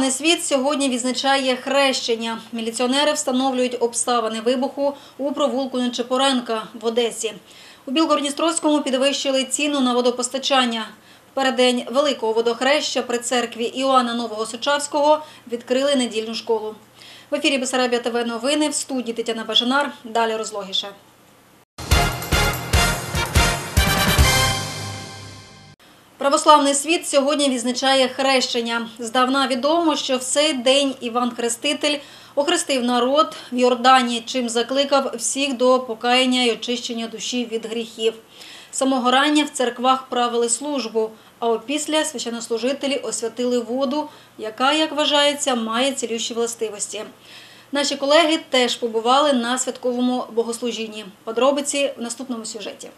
Православний світ сьогодні відзначає хрещення. Міліціонери встановлюють обставини вибуху у провулку Нечепоренка в Одесі. У Білгородністровському підвищили ціну на водопостачання. В переддень великого водохреща при церкві Іоанна Нового Сочавського відкрили недільну школу. В ефірі Бесарабія ТВ новини в студії Тетяна Бажанар. Далі розлогіше. Православний світ сьогодні відзначає хрещення. Здавна відомо, що в цей день Іван Хреститель охрестив народ в Йордані, чим закликав всіх до покаяння і очищення душі від гріхів. Самого рання в церквах правили службу, а опісля священнослужителі освятили воду, яка, як вважається, має цілющі властивості. Наші колеги теж побували на святковому богослужінні. Подробиці в наступному сюжеті.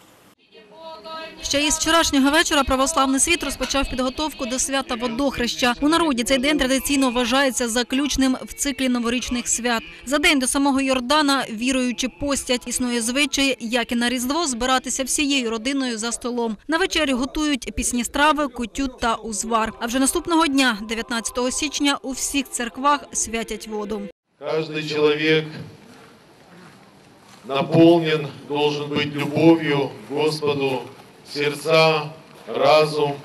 Ще із вчорашнього вечора православний світ розпочав підготовку до свята водохреща. У народі цей день традиційно вважається заключним в циклі новорічних свят. За день до самого Йордана віруючи постять. Існує звичай, як і на Різдво, збиратися всією родиною за столом. На вечері готують пісні страви, кутю та узвар. А вже наступного дня, 19 січня, у всіх церквах святять воду. Каждый человек наполнен должен быть любовью к Господу, сердца, разум.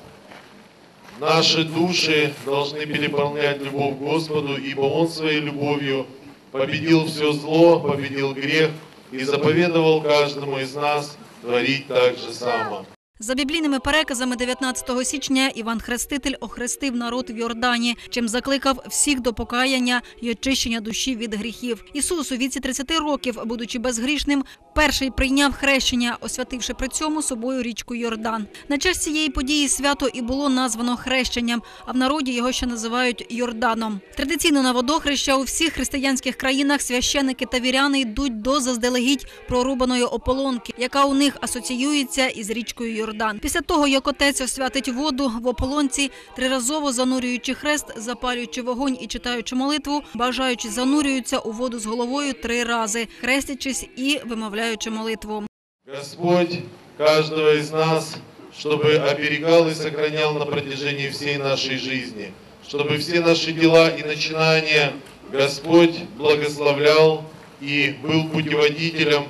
Наши души должны переполнять любовь к Господу, ибо Он своей любовью победил все зло, победил грех и заповедовал каждому из нас творить так же само. За біблійними переказами 19 січня Іван Хреститель охрестив народ в Йордані, чим закликав всіх до покаяння і очищення душі від гріхів. Ісус у віці 30 років, будучи безгрішним, перший прийняв хрещення, освятивши при цьому собою річку Йордан. На честь цієї події свято і було названо хрещенням, а в народі його ще називають Йорданом. Традиційно на водохреща у всіх християнських країнах священики та віряни йдуть до заздалегідь прорубаної ополонки, яка у них асоціюється із річкою Йордан. Після того, як отець освятить воду в ополонці, триразово занурюючи хрест, запалюючи вогонь і читаючи молитву, бажаючи занурюються у воду з головою три рази, хрестячись і вимовляючи молитву. Господь каждого из нас, чтобы оберегал и сохранял на протяжении всей нашей жизни, чтобы все наши дела и начинания Господь благословлял и был путеводителем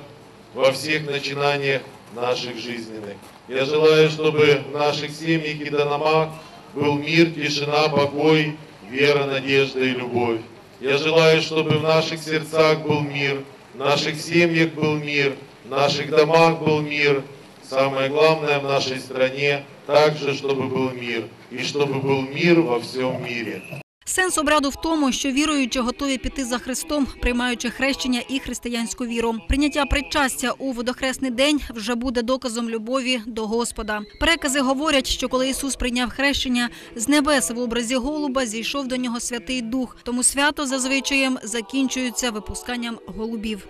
во всех начинаниях наших жизненных. Я желаю, чтобы в наших семьях и домах был мир, тишина, покой, вера, надежда и любовь. Я желаю, чтобы в наших сердцах был мир, в наших семьях был мир, в наших домах был мир. Самое главное в нашей стране также, чтобы был мир. И чтобы был мир во всем мире. Сенс обряду в тому, що віруючі готові піти за Христом, приймаючи хрещення і християнську віру. Прийняття причастя у водохресний день вже буде доказом любові до Господа. Перекази говорять, що коли Ісус прийняв хрещення з небес в образі голуба, зійшов до нього Святий Дух. Тому свято зазвичаєм закінчується випусканням голубів.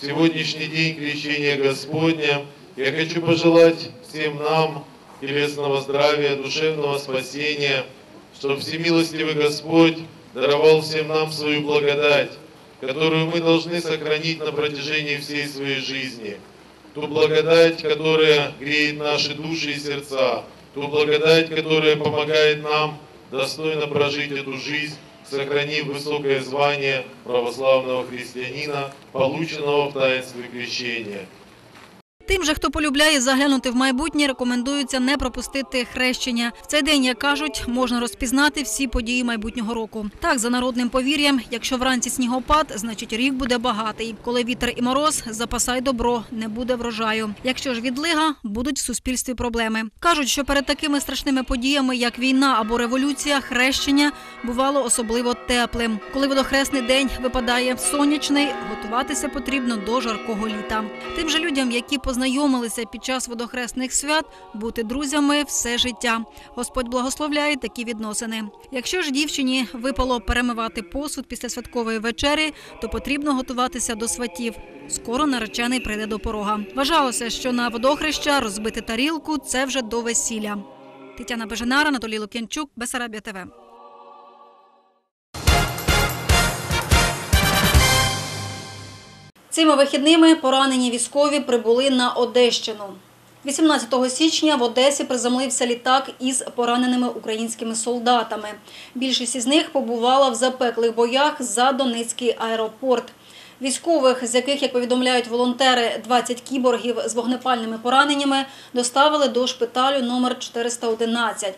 В сегодняшний день крещения Господня я хочу пожелать всем нам телесного здравия, душевного спасения, чтобы всемилостивый Господь даровал всем нам свою благодать, которую мы должны сохранить на протяжении всей своей жизни. Ту благодать, которая греет наши души и сердца, ту благодать, которая помогает нам достойно прожить эту жизнь, сохранив высокое звание православного христианина, полученного в таинстве крещения. Тим же, хто полюбляє заглянути в майбутнє, рекомендується не пропустити хрещення. В цей день, як кажуть, можна розпізнати всі події майбутнього року. Так, за народним повір'ям, якщо вранці снігопад, значить рік буде багатий. Коли вітер і мороз, запасай добро, не буде врожаю. Якщо ж відлига, будуть в суспільстві проблеми. Кажуть, що перед такими страшними подіями, як війна або революція, хрещення бувало особливо теплим. Коли водохресний день випадає сонячний, готуватися потрібно до жаркого літа. Тим же людям, які познайомилися під час водохресних свят, бути друзями все життя. Господь благословляє такі відносини. Якщо ж дівчині випало перемивати посуд після святкової вечері, то потрібно готуватися до сватів. Скоро наречений прийде до порога. Вважалося, що на водохреща розбити тарілку це вже до весілля. Тетяна Беженара, Анатолій Лук'янчук, Бесарабія ТВ. Цими вихідними поранені військові прибули на Одещину. 18 січня в Одесі приземлився літак із пораненими українськими солдатами. Більшість із них побувала в запеклих боях за Донецький аеропорт. Військових, з яких, як повідомляють волонтери, 20 кіборгів з вогнепальними пораненнями доставили до шпиталю номер 411.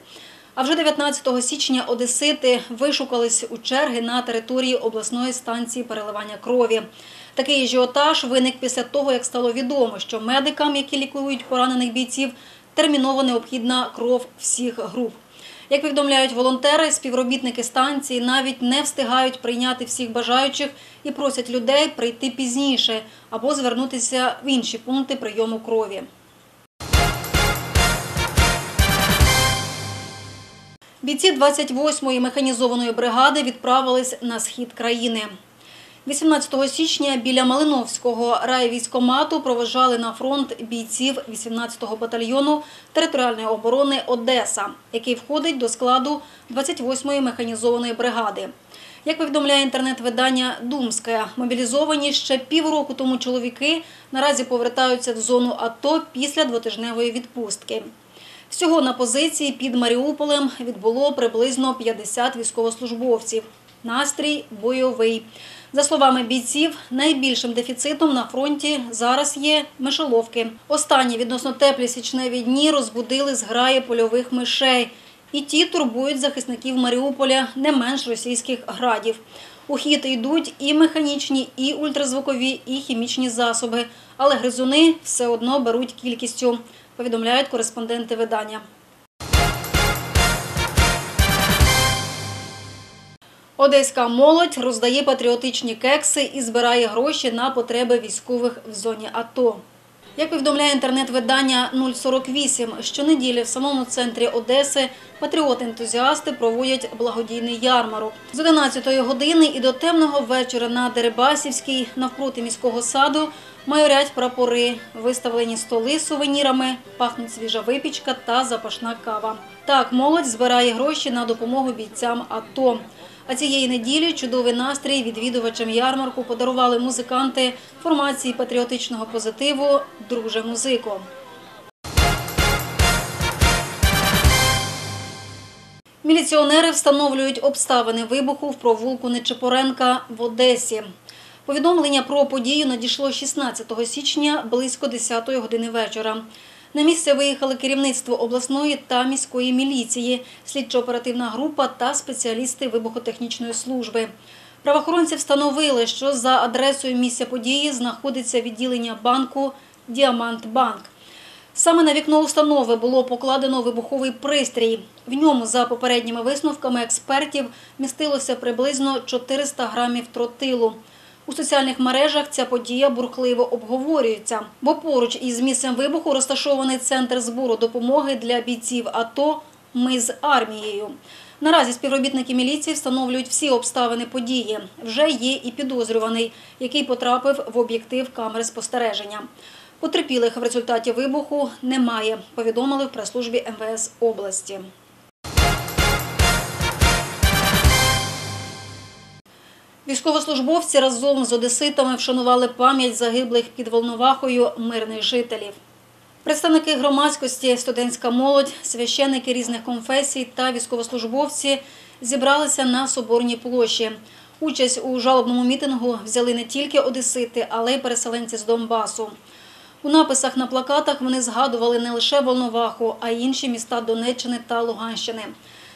А вже 19 січня одесити вишукались у черги на території обласної станції переливання крові. Такий ажіотаж виник після того, як стало відомо, що медикам, які лікують поранених бійців, терміново необхідна кров всіх груп. Як повідомляють волонтери, співробітники станції навіть не встигають прийняти всіх бажаючих і просять людей прийти пізніше або звернутися в інші пункти прийому крові. Бійці 28-ї механізованої бригади відправились на схід країни. 18 січня біля Малиновського райвійськомату провожали на фронт бійців 18-го батальйону територіальної оборони Одеса, який входить до складу 28-ї механізованої бригади. Як повідомляє інтернет-видання Думське, мобілізовані ще півроку тому чоловіки наразі повертаються в зону АТО після двотижневої відпустки. Всього на позиції під Маріуполем відбуло приблизно 50 військовослужбовців. Настрій бойовий. За словами бійців, найбільшим дефіцитом на фронті зараз є мишоловки. Останні відносно теплі січневі дні розбудили зграї польових мишей. І ті турбують захисників Маріуполя не менш російських градів. У хід йдуть і механічні, і ультразвукові, і хімічні засоби. Але гризуни все одно беруть кількістю, повідомляють кореспонденти видання. Одеська молодь роздає патріотичні кекси і збирає гроші на потреби військових в зоні АТО. Як повідомляє інтернет-видання 048, щонеділі в самому центрі Одеси патріоти-ентузіасти проводять благодійний ярмарок. З 11 години і до темного вечора на Дерибасівській навпроти міського саду майорять прапори, виставлені столи з сувенірами, пахнуть свіжа випічка та запашна кава. Так, молодь збирає гроші на допомогу бійцям АТО. А цієї неділі чудовий настрій відвідувачам ярмарку подарували музиканти формації патріотичного позитиву Друже музико. Міліціонери встановлюють обставини вибуху в провулку Нечепоренка в Одесі. Повідомлення про подію надійшло 16 січня близько 10 години вечора. На місце виїхали керівництво обласної та міської міліції, слідчо-оперативна група та спеціалісти вибухотехнічної служби. Правоохоронці встановили, що за адресою місця події знаходиться відділення банку Діамантбанк. Саме на вікно установи було покладено вибуховий пристрій. В ньому, за попередніми висновками експертів, містилося приблизно 400 грамів тротилу. У соціальних мережах ця подія бурхливо обговорюється, бо поруч із місцем вибуху розташований центр збору допомоги для бійців АТО Ми з армією. Наразі співробітники міліції встановлюють всі обставини події. Вже є і підозрюваний, який потрапив в об'єктив камери спостереження. Потерпілих в результаті вибуху немає, повідомили в прес-службі МВС області. Військовослужбовці разом з одеситами вшанували пам'ять загиблих під Волновахою мирних жителів. Представники громадськості, студентська молодь, священники різних конфесій та військовослужбовці зібралися на Соборній площі. Участь у жалобному мітингу взяли не тільки одесити, але й переселенці з Донбасу. У написах на плакатах вони згадували не лише Волноваху, а й інші міста Донеччини та Луганщини.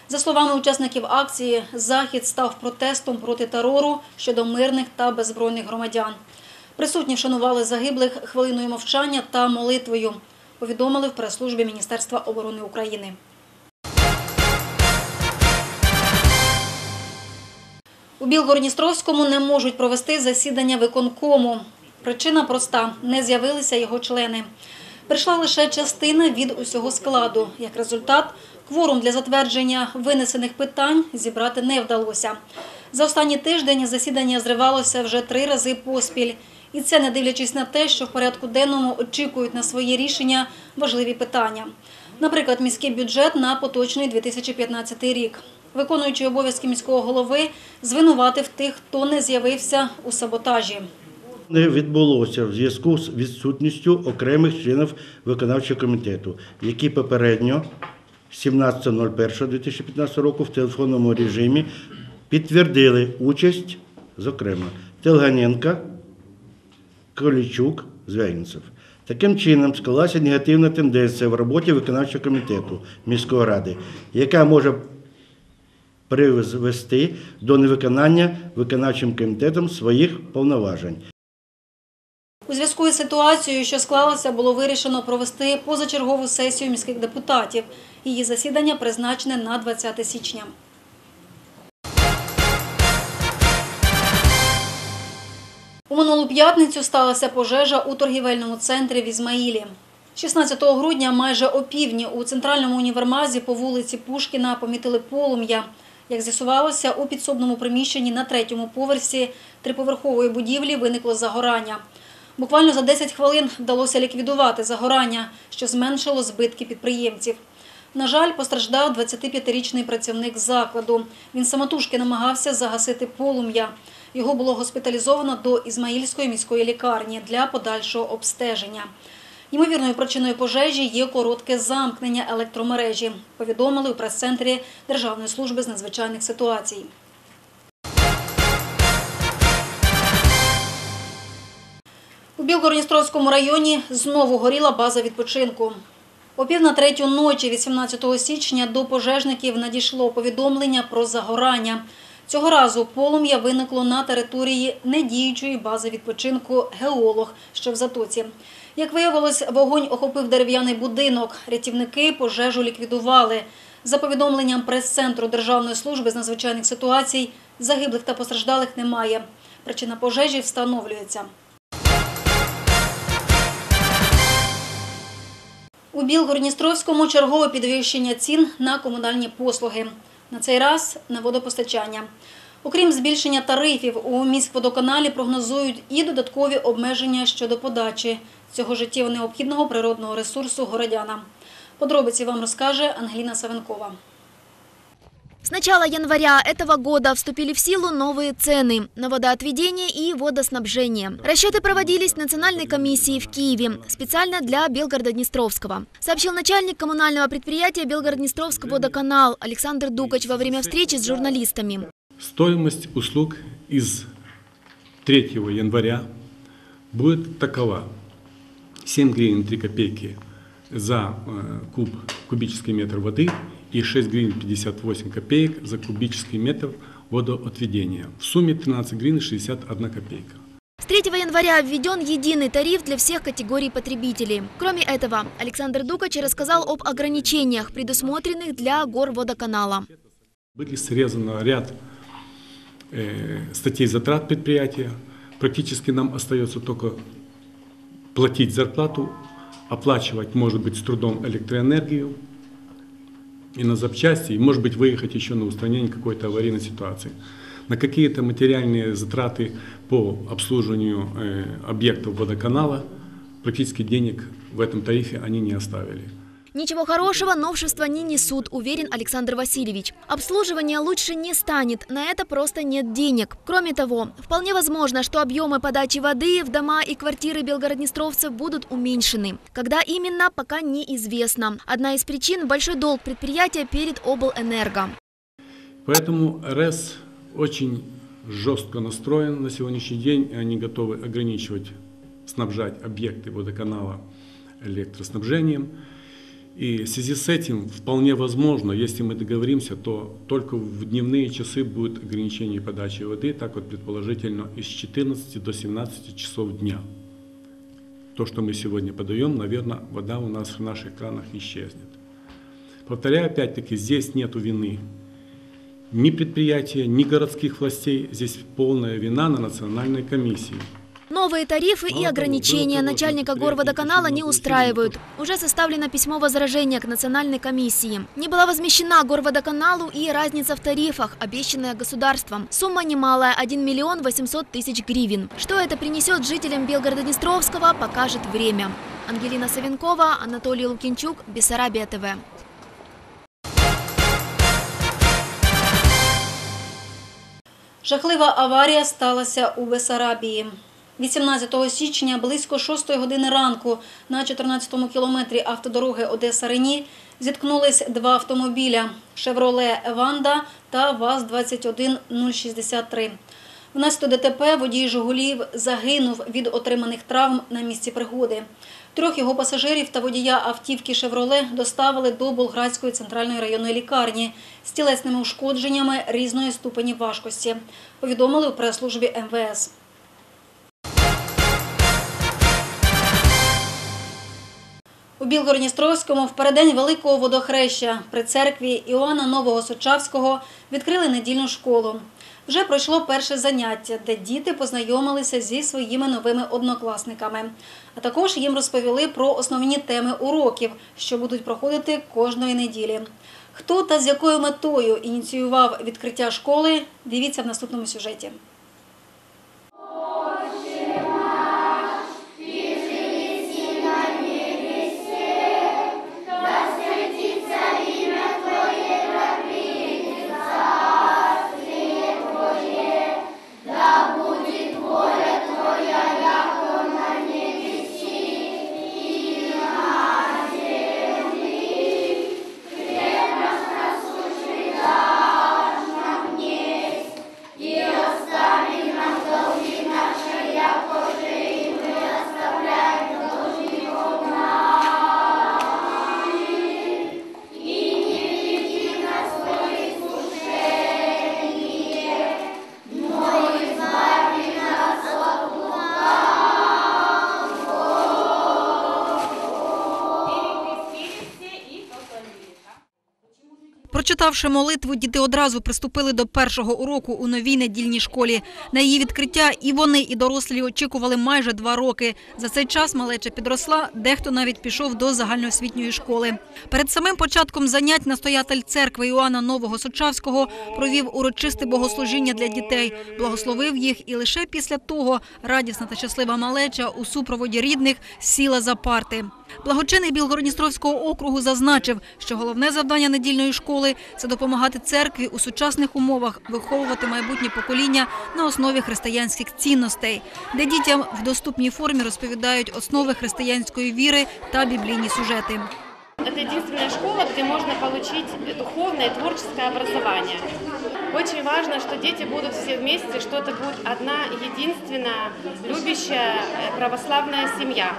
За словами учасників акції, захід став протестом проти терору щодо мирних та беззбройних громадян. Присутні вшанували загиблих хвилиною мовчання та молитвою, повідомили в прес-службі Міністерства оборони України. У Білгородністровському не можуть провести засідання виконкому. Причина проста – не з'явилися його члени. Прийшла лише частина від усього складу. Як результат, кворум для затвердження винесених питань зібрати не вдалося. За останній тиждень засідання зривалося вже три рази поспіль. І це не дивлячись на те, що в порядку денному очікують на свої рішення важливі питання. Наприклад, міський бюджет на поточний 2015 рік. Виконуючий обов'язки міського голови звинуватив тих, хто не з'явився у саботажі. Не відбулося в зв'язку з відсутністю окремих членів виконавчого комітету, які попередньо 17.01.2015 року в телефонному режимі підтвердили участь, зокрема, Телганенка, Колічук, Звягінцев. Таким чином склалася негативна тенденція в роботі виконавчого комітету міської ради, яка може призвести до невиконання виконавчим комітетом своїх повноважень. У зв'язку із ситуацією, що склалося, було вирішено провести позачергову сесію міських депутатів. Її засідання призначене на 20 січня. У минулу п'ятницю сталася пожежа у торгівельному центрі в Ізмаїлі. 16 грудня майже опівдні у центральному універмазі по вулиці Пушкіна помітили полум'я. Як з'ясувалося, у підсобному приміщенні на третьому поверсі триповерхової будівлі виникло загорання. Буквально за 10 хвилин вдалося ліквідувати загорання, що зменшило збитки підприємців. На жаль, постраждав 25-річний працівник закладу. Він самотужки намагався загасити полум'я. Його було госпіталізовано до Ізмаїльської міської лікарні для подальшого обстеження. Ймовірною причиною пожежі є коротке замкнення електромережі, повідомили у прес-центрі Державної служби з надзвичайних ситуацій. У Білгородністровському районі знову горіла база відпочинку. О пів на третю ночі, 18 січня, до пожежників надійшло повідомлення про загорання. Цього разу полум'я виникло на території недіючої бази відпочинку «Геолог», що в Затоці. Як виявилось, вогонь охопив дерев'яний будинок. Рятівники пожежу ліквідували. За повідомленням прес-центру Державної служби з надзвичайних ситуацій, загиблих та постраждалих немає. Причина пожежі встановлюється. У Білгородністровському чергове підвищення цін на комунальні послуги. На цей раз на водопостачання. Окрім збільшення тарифів, у міськводоканалі прогнозують і додаткові обмеження щодо подачі цього життєво необхідного природного ресурсу городянам. Подробиці вам розкаже Ангеліна Савенкова. С начала января этого года вступили в силу новые цены на водоотведение и водоснабжение. Расчеты проводились Национальной комиссией в Киеве специально для Белгорода-Днестровского. Сообщил начальник коммунального предприятия Белгород-Днестровский водоканал Александр Дукач во время встречи с журналистами. Стоимость услуг из 3 января будет такова. 7 гривен 3 копейки за э, куб, кубический метр воды и 6 гривен 58 копеек за кубический метр водоотведения. В сумме 13 гривен 61 копейка. С 3 января введен единый тариф для всех категорий потребителей. Кроме этого, Александр Дукач рассказал об ограничениях, предусмотренных для горводоканала. Были срезаны ряд э, статей затрат предприятия. Практически нам остается только платить зарплату, оплачивать, может быть, с трудом электроэнергию и на запчасти, и, может быть, выехать еще на устранение какой-то аварийной ситуации. На какие-то материальные затраты по обслуживанию э, объектов водоканала практически денег в этом тарифе они не оставили. Ничего хорошего новшества не несут, уверен Александр Васильевич. Обслуживание лучше не станет, на это просто нет денег. Кроме того, вполне возможно, что объемы подачи воды в дома и квартиры белгороднестровцев будут уменьшены. Когда именно, пока неизвестно. Одна из причин – большой долг предприятия перед облэнерго. Поэтому РЭС очень жестко настроен на сегодняшний день. и Они готовы ограничивать, снабжать объекты водоканала электроснабжением. И в связи с этим вполне возможно, если мы договоримся, то только в дневные часы будет ограничение подачи воды, так вот предположительно из 14 до 17 часов дня. То, что мы сегодня подаем, наверное, вода у нас в наших кранах исчезнет. Повторяю, опять-таки, здесь нет вины ни предприятия, ни городских властей. Здесь полная вина на национальной комиссии. Новые тарифы и ограничения начальника горводоканала не устраивают. Уже составлено письмо возражения к национальной комиссии. Не была возмещена горводоканалу и разница в тарифах, обещанная государством. Сумма немалая – 1 миллион 800 тысяч гривен. Что это принесет жителям Белгорода-Днестровского, покажет время. Ангелина Савенкова, Анатолий Лукинчук, Бессарабия ТВ. Жахлива аварія сталася у Бесарабії. 18 січня близько 6 години ранку на 14-му кілометрі автодороги Одеса-Рені зіткнулись два автомобіля «Шевроле Еванда» та ВАЗ-21063. Внаслідок ДТП водій «Жигулів» загинув від отриманих травм на місці пригоди. Трьох його пасажирів та водія автівки «Шевроле» доставили до Болградської центральної районної лікарні з тілесними ушкодженнями різної ступені важкості, повідомили у прес-службі МВС. У Білгородністровському в переддень Великого водохреща при церкві Іоанна Нового Сочавського відкрили недільну школу. Вже пройшло перше заняття, де діти познайомилися зі своїми новими однокласниками. А також їм розповіли про основні теми уроків, що будуть проходити кожної неділі. Хто та з якою метою ініціював відкриття школи, дивіться в наступному сюжеті. Прочитавши молитву, діти одразу приступили до першого уроку у новій недільній школі. На її відкриття і вони, і дорослі очікували майже два роки. За цей час малеча підросла, дехто навіть пішов до загальноосвітньої школи. Перед самим початком занять настоятель церкви Іоанна Нового Сочавського провів урочисте богослужіння для дітей, благословив їх, і лише після того радісна та щаслива малеча у супроводі рідних сіла за парти. Благочинний Білгородністровського округу зазначив, що головне завдання недільної школи це допомагати церкві у сучасних умовах виховувати майбутнє покоління на основі християнських цінностей, де дітям в доступній формі розповідають основи християнської віри та біблійні сюжети. Это единственная школа, где можно получить духовное и творческое образование. Очень важно, что дети будут все вместе, что это будет одна единственная любящая э, православная семья.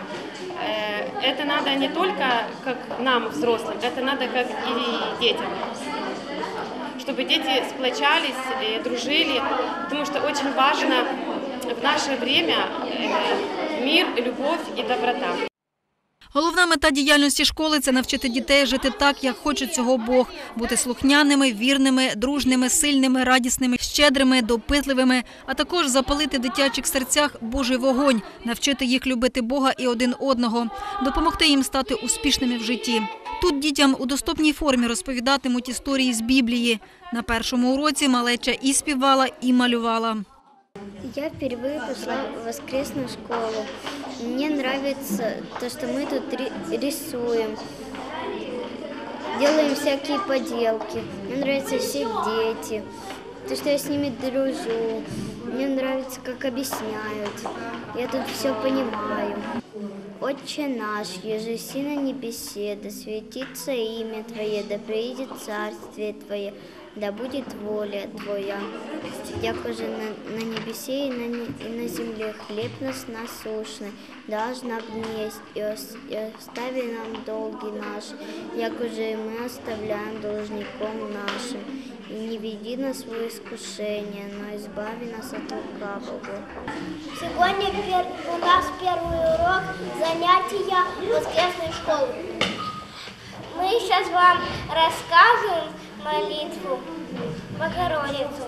Э, Это надо не только как нам, взрослым, это надо как и детям. Чтобы дети сплочались, э, дружили, потому что очень важно в наше время э, мир, любовь и доброта. Головна мета діяльності школи це навчити дітей жити так, як хоче цього Бог, бути слухняними, вірними, дружними, сильними, радісними, щедрими, допитливими, а також запалити в дитячих серцях Божий вогонь, навчити їх любити Бога і один одного, допомогти їм стати успішними в житті. Тут дітям у доступній формі розповідатимуть історії з Біблії. На першому уроці малеча і співала, і малювала. Я впервые пошла в воскресную школу. Мне нравится то, что мы тут ри- рисуем, делаем всякие поделки. Мне нравятся все дети, то, что я с ними дружу. Мне нравится, как объясняют. Я тут все понимаю. Отче наш, еже си на небесе, да светится имя Твое, да приедет царствие Твое, да будет воля Твоя, як уже на, на небесе и на, и на земле хлеб нас насущный, дашь нам и, ос- и остави нам долги наши, як уже и мы оставляем должником нашим, и не веди нас в искушение, но избави нас от лукавого. Сегодня пер- у нас первый урок занятия воскресной школы. Мы сейчас вам расскажем молитву Богородицу.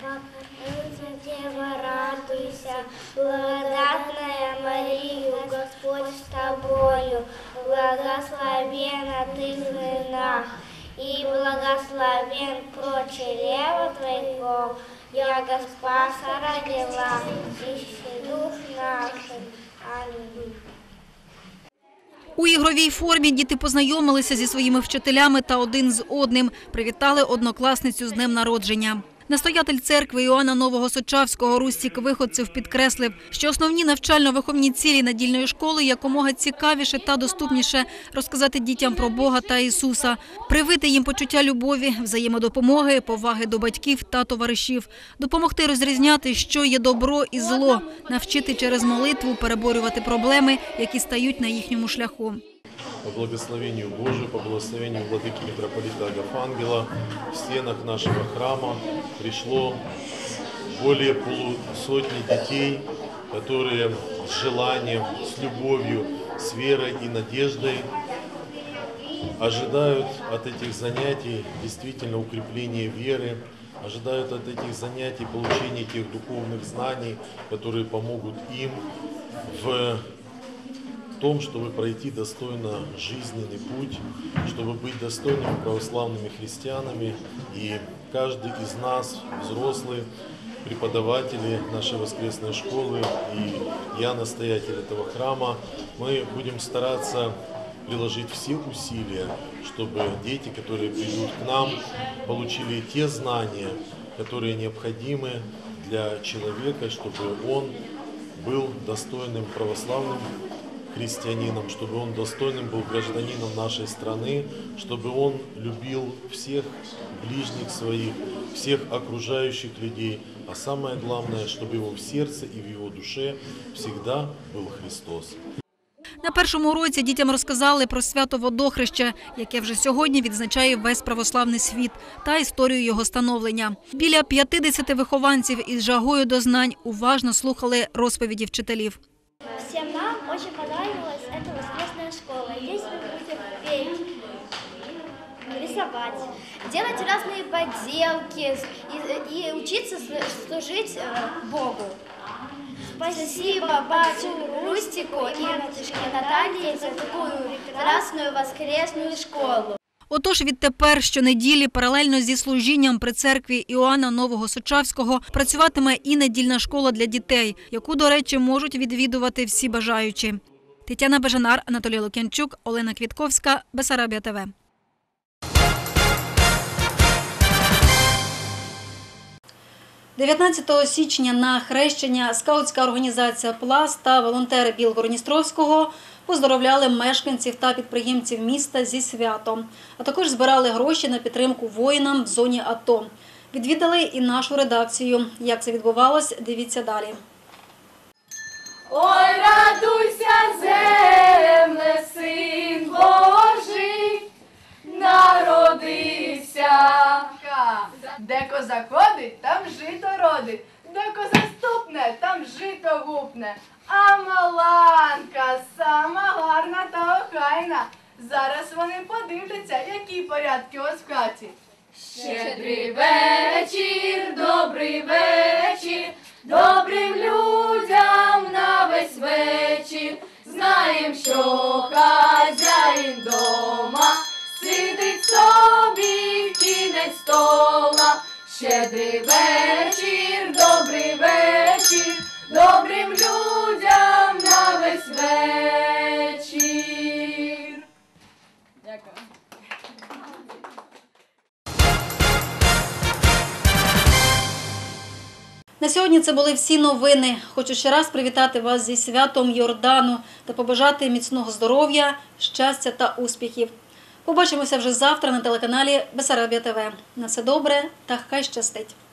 Богородица, Дева, радуйся, благодатная Мария, Господь с тобою, благословена ты в женах, и благословен прочерева твоего, я Спаса родила, ищи дух наших. Аминь. У ігровій формі діти познайомилися зі своїми вчителями та один з одним. Привітали однокласницю з днем народження. Настоятель церкви Іоанна Нового Сочавського Рустік Виходцев підкреслив, що основні навчально-виховні цілі надільної школи якомога цікавіше та доступніше розказати дітям про Бога та Ісуса, привити їм почуття любові, взаємодопомоги, поваги до батьків та товаришів, допомогти розрізняти, що є добро і зло, навчити через молитву переборювати проблеми, які стають на їхньому шляху. По благословению Божию, по благословению владыки митрополита Агафангела в стенах нашего храма пришло более полусотни детей, которые с желанием, с любовью, с верой и надеждой ожидают от этих занятий действительно укрепления веры, ожидают от этих занятий получения тех духовных знаний, которые помогут им в том, чтобы пройти достойно жизненный путь, чтобы быть достойными православными христианами. И каждый из нас, взрослые, преподаватели нашей воскресной школы, и я, настоятель этого храма, мы будем стараться приложить все усилия, чтобы дети, которые придут к нам, получили те знания, которые необходимы для человека, чтобы он был достойным православным христианином, чтобы он достойным был гражданином нашей страны, чтобы он любил всех ближних своих, всех окружающих людей, а самое главное, чтобы его в сердце и в его душе всегда был Христос. На першому уроці дітям розказали про свято водохреща, яке вже сьогодні відзначає весь православний світ, та історію його становлення. Біля 50 вихованців із жагою до знань уважно слухали розповіді вчителів. Всем нам очень понравилась эта воскресная школа. Здесь вы будете петь, рисовать, делать разные поделки и, и учиться слу- служить э, Богу. Спасибо батю Рустику и Наталье за такую прекрасную воскресную школу. Отож, відтепер щонеділі паралельно зі служінням при церкві Іоанна Нового Сочавського працюватиме і недільна школа для дітей, яку, до речі, можуть відвідувати всі бажаючі. Тетяна Бежанар, Анатолій Лук'янчук, Олена Квітковська, Бесарабія ТВ. – 19 січня на хрещення скаутська організація «Пласт» та волонтери Білгородністровського поздоровляли мешканців та підприємців міста зі святом, а також збирали гроші на підтримку воїнам в зоні АТО. Відвідали і нашу редакцію. Як це відбувалось, дивіться далі. Ой, радуйся, земле, син Божий, народився. Де коза ходить, там жито родить, де коза ступне, там жито гупне. які порядки ось в хаті. Щедрий вечір, На сьогодні це були всі новини. Хочу ще раз привітати вас зі святом Йордану та побажати міцного здоров'я, щастя та успіхів. Побачимося вже завтра на телеканалі Бесарабія ТВ. На все добре та хай щастить!